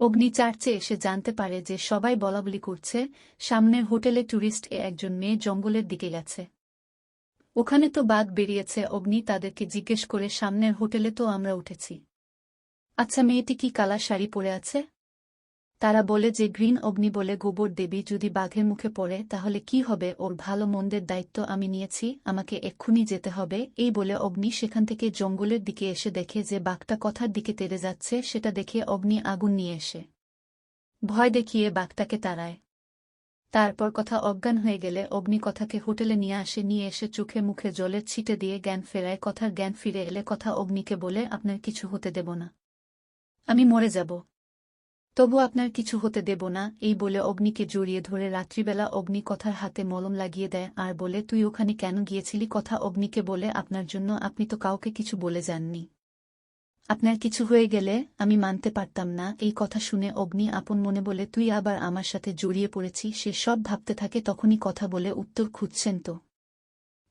অগ্নি চার্চে এসে জানতে পারে যে সবাই বলাবলি করছে, সামনের হোটেলে ট্যুরিস্ট এ একজন মেয়ে জঙ্গলের দিকে গেছে। ওখানে তো বাঘ বেরিয়েছে, অগ্নি তাদেরকে জিজ্ঞেস করে সামনের হোটেলে তো আমরা উঠেছি। আচ্ছা মেয়েটি কি কালা শাড়ি পরে আছে? তারা বলে যে গ্রিন অগ্নি বলে গোবর দেবী যদি বাঘের মুখে পড়ে, তাহলে কি হবে? ওর ভালো মন্দের দায়িত্ব আমি নিয়েছি, আমাকে এক্ষুনি যেতে হবে। এই বলে অগ্নি সেখান থেকে জঙ্গলের দিকে এসে দেখে যে বাঘটা কথার দিকে তেড়ে যাচ্ছে, সেটা দেখে অগ্নি আগুন নিয়ে এসে ভয় দেখিয়ে বাঘটাকে তাড়ায়। তারপর কথা অজ্ঞান হয়ে গেলে অগ্নি কথাকে হোটেলে নিয়ে আসে, নিয়ে এসে চোখে মুখে জলের ছিটে দিয়ে জ্ঞান ফেরায়। কথার জ্ঞান ফিরে এলে কথা অগ্নিকে বলে, আপনার কিছু হতে দেব না। আমি মরে যাব। তবু আপনার কিছু হতে দেব না, এই বলে অগ্নিকে জড়িয়ে ধরে রাত্রিবেলা অগ্নি কথার হাতে মলম লাগিয়ে দেয়, আর বলে, তুই ওখানে কেন গিয়েছিলি? কথা অগ্নিকে বলে, আপনার জন্য আপনি তো কাউকে কিছু বলে যাননি। আপনার কিছু হয়ে গেলে আমি মানতে পারতাম না। এই কথা শুনে অগ্নি আপন মনে বলে, তুই আবার আমার সাথে জড়িয়ে পড়েছি সে সব ভাবতে থাকে, তখনই কথা বলে, উত্তর খুঁজছেন তো।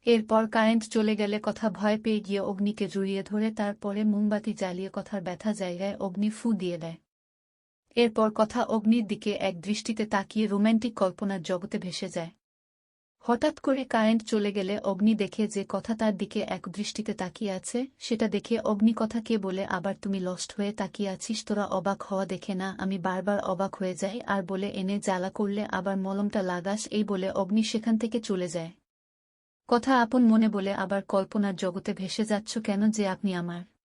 এরপর কারেন্ট চলে গেলে কথা ভয় পেয়ে গিয়ে অগ্নিকে জড়িয়ে ধরে, তারপরে মোমবাতি জ্বালিয়ে কথার ব্যথা জায়গায় অগ্নি ফু দিয়ে দেয়। এরপর কথা অগ্নির দিকে এক দৃষ্টিতে তাকিয়ে রোম্যান্টিক কল্পনার জগতে ভেসে যায়। হঠাৎ করে কারেন্ট চলে গেলে অগ্নি দেখে যে কথা তার দিকে এক দৃষ্টিতে তাকিয়ে আছে, সেটা দেখে অগ্নি কথা কে বলে, আবার তুমি লস্ট হয়ে তাকিয়ে আছিস, তোরা অবাক হওয়া দেখে না, আমি বারবার অবাক হয়ে যাই। আর বলে, এনে জ্বালা করলে আবার মলমটা লাগাস। এই বলে অগ্নি সেখান থেকে চলে যায়। কথা আপন মনে বলে, আবার কল্পনার জগতে ভেসে যাচ্ছ কেন যে আপনি আমার